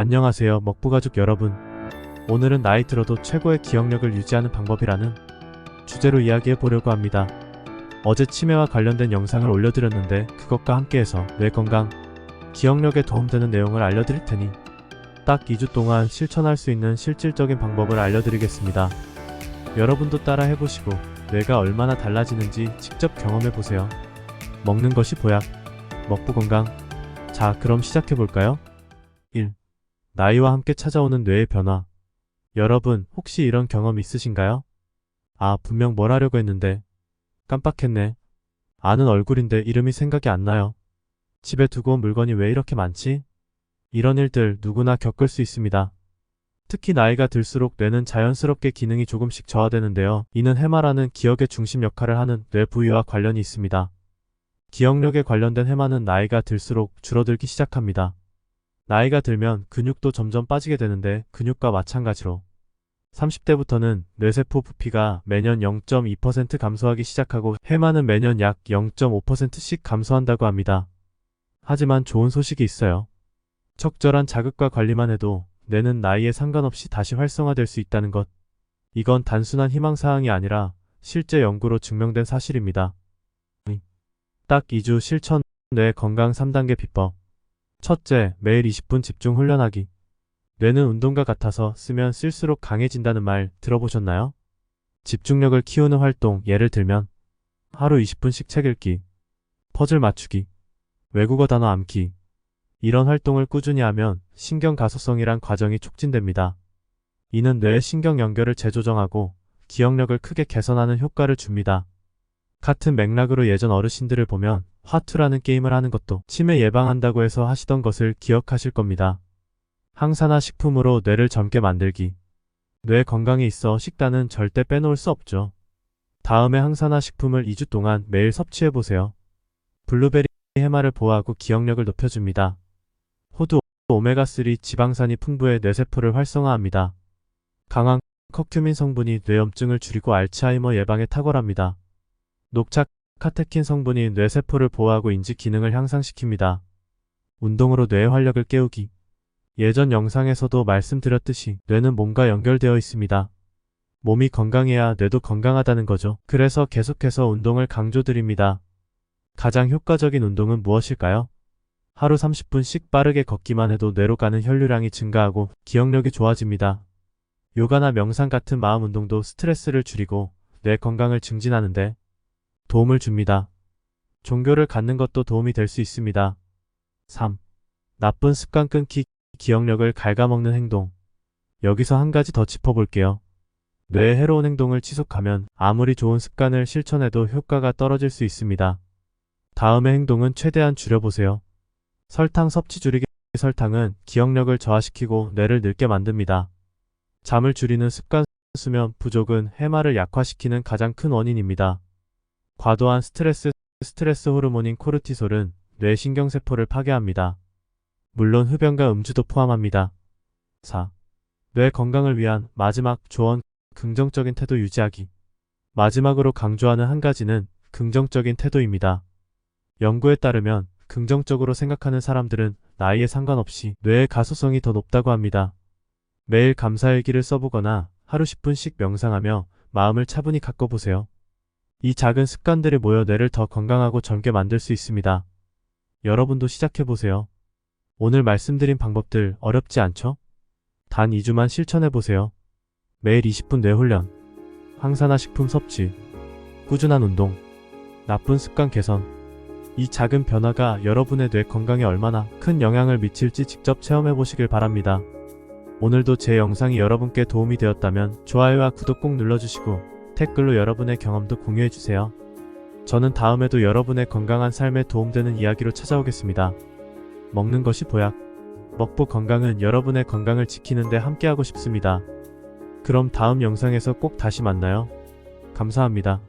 안녕하세요 먹부가족 여러분. 오늘은 나이 들어도 최고의 기억력을 유지하는 방법이라는 주제로 이야기해 보려고 합니다. 어제 치매와 관련된 영상을 올려드렸는데 그것과 함께해서 뇌 건강, 기억력에 도움되는 내용을 알려드릴 테니 딱 2주 동안 실천할 수 있는 실질적인 방법을 알려드리겠습니다. 여러분도 따라 해보시고 뇌가 얼마나 달라지는지 직접 경험해 보세요. 먹는 것이 보약, 먹부 건강. 자 그럼 시작해 볼까요? 1. 나이와 함께 찾아오는 뇌의 변화. 여러분, 혹시 이런 경험 있으신가요? 아, 분명 뭘 하려고 했는데. 깜빡했네. 아는 얼굴인데 이름이 생각이 안 나요. 집에 두고 온 물건이 왜 이렇게 많지? 이런 일들 누구나 겪을 수 있습니다. 특히 나이가 들수록 뇌는 자연스럽게 기능이 조금씩 저하되는데요. 이는 해마라는 기억의 중심 역할을 하는 뇌 부위와 관련이 있습니다. 기억력에 관련된 해마는 나이가 들수록 줄어들기 시작합니다. 나이가 들면 근육도 점점 빠지게 되는데 근육과 마찬가지로 30대부터는 뇌세포 부피가 매년 0.2% 감소하기 시작하고 해마는 매년 약 0.5%씩 감소한다고 합니다. 하지만 좋은 소식이 있어요. 적절한 자극과 관리만 해도 뇌는 나이에 상관없이 다시 활성화될 수 있다는 것. 이건 단순한 희망사항이 아니라 실제 연구로 증명된 사실입니다. 딱 2주 실천 뇌 건강 3단계 비법. 첫째, 매일 20분 집중 훈련하기. 뇌는 운동과 같아서 쓰면 쓸수록 강해진다는 말 들어보셨나요? 집중력을 키우는 활동, 예를 들면 하루 20분씩 책 읽기, 퍼즐 맞추기, 외국어 단어 암기. 이런 활동을 꾸준히 하면 신경 가소성이란 과정이 촉진됩니다. 이는 뇌의 신경 연결을 재조정하고 기억력을 크게 개선하는 효과를 줍니다. 같은 맥락으로 예전 어르신들을 보면 화투라는 게임을 하는 것도 치매 예방한다고 해서 하시던 것을 기억하실 겁니다. 항산화 식품으로 뇌를 젊게 만들기. 뇌 건강에 있어 식단은 절대 빼놓을 수 없죠. 다음에 항산화 식품을 2주 동안 매일 섭취해 보세요. 블루베리 해마를 보호하고 기억력을 높여줍니다. 호두 오메가3 지방산이 풍부해 뇌세포를 활성화합니다. 강한 커큐민 성분이 뇌염증을 줄이고 알츠하이머 예방에 탁월합니다. 녹차 카테킨 성분이 뇌세포를 보호하고 인지 기능을 향상시킵니다. 운동으로 뇌의 활력을 깨우기. 예전 영상에서도 말씀드렸듯이 뇌는 몸과 연결되어 있습니다. 몸이 건강해야 뇌도 건강하다는 거죠. 그래서 계속해서 운동을 강조드립니다. 가장 효과적인 운동은 무엇일까요? 하루 30분씩 빠르게 걷기만 해도 뇌로 가는 혈류량이 증가하고 기억력이 좋아집니다. 요가나 명상 같은 마음 운동도 스트레스를 줄이고 뇌 건강을 증진하는데 도움을 줍니다. 종교를 갖는 것도 도움이 될 수 있습니다. 3. 나쁜 습관 끊기, 기억력을 갉아먹는 행동. 여기서 한 가지 더 짚어볼게요. 뇌에 해로운 행동을 지속하면 아무리 좋은 습관을 실천해도 효과가 떨어질 수 있습니다. 다음의 행동은 최대한 줄여보세요. 설탕 섭취 줄이기 설탕은 기억력을 저하시키고 뇌를 늙게 만듭니다. 잠을 줄이는 습관 수면 부족은 해마를 약화시키는 가장 큰 원인입니다. 과도한 스트레스, 스트레스 호르몬인 코르티솔은 뇌 신경세포를 파괴합니다. 물론 흡연과 음주도 포함합니다. 4. 뇌 건강을 위한 마지막 조언, 긍정적인 태도 유지하기. 마지막으로 강조하는 한 가지는 긍정적인 태도입니다. 연구에 따르면 긍정적으로 생각하는 사람들은 나이에 상관없이 뇌의 가소성이 더 높다고 합니다. 매일 감사일기를 써보거나 하루 10분씩 명상하며 마음을 차분히 가꿔보세요. 이 작은 습관들이 모여 뇌를 더 건강하고 젊게 만들 수 있습니다. 여러분도 시작해보세요. 오늘 말씀드린 방법들 어렵지 않죠? 단 2주만 실천해보세요. 매일 20분 뇌훈련, 항산화 식품 섭취, 꾸준한 운동, 나쁜 습관 개선. 이 작은 변화가 여러분의 뇌 건강에 얼마나 큰 영향을 미칠지 직접 체험해보시길 바랍니다. 오늘도 제 영상이 여러분께 도움이 되었다면 좋아요와 구독 꼭 눌러주시고 댓글로 여러분의 경험도 공유해주세요. 저는 다음에도 여러분의 건강한 삶에 도움되는 이야기로 찾아오겠습니다. 먹는 것이 보약. 먹보 건강은 여러분의 건강을 지키는데 함께하고 싶습니다. 그럼 다음 영상에서 꼭 다시 만나요. 감사합니다.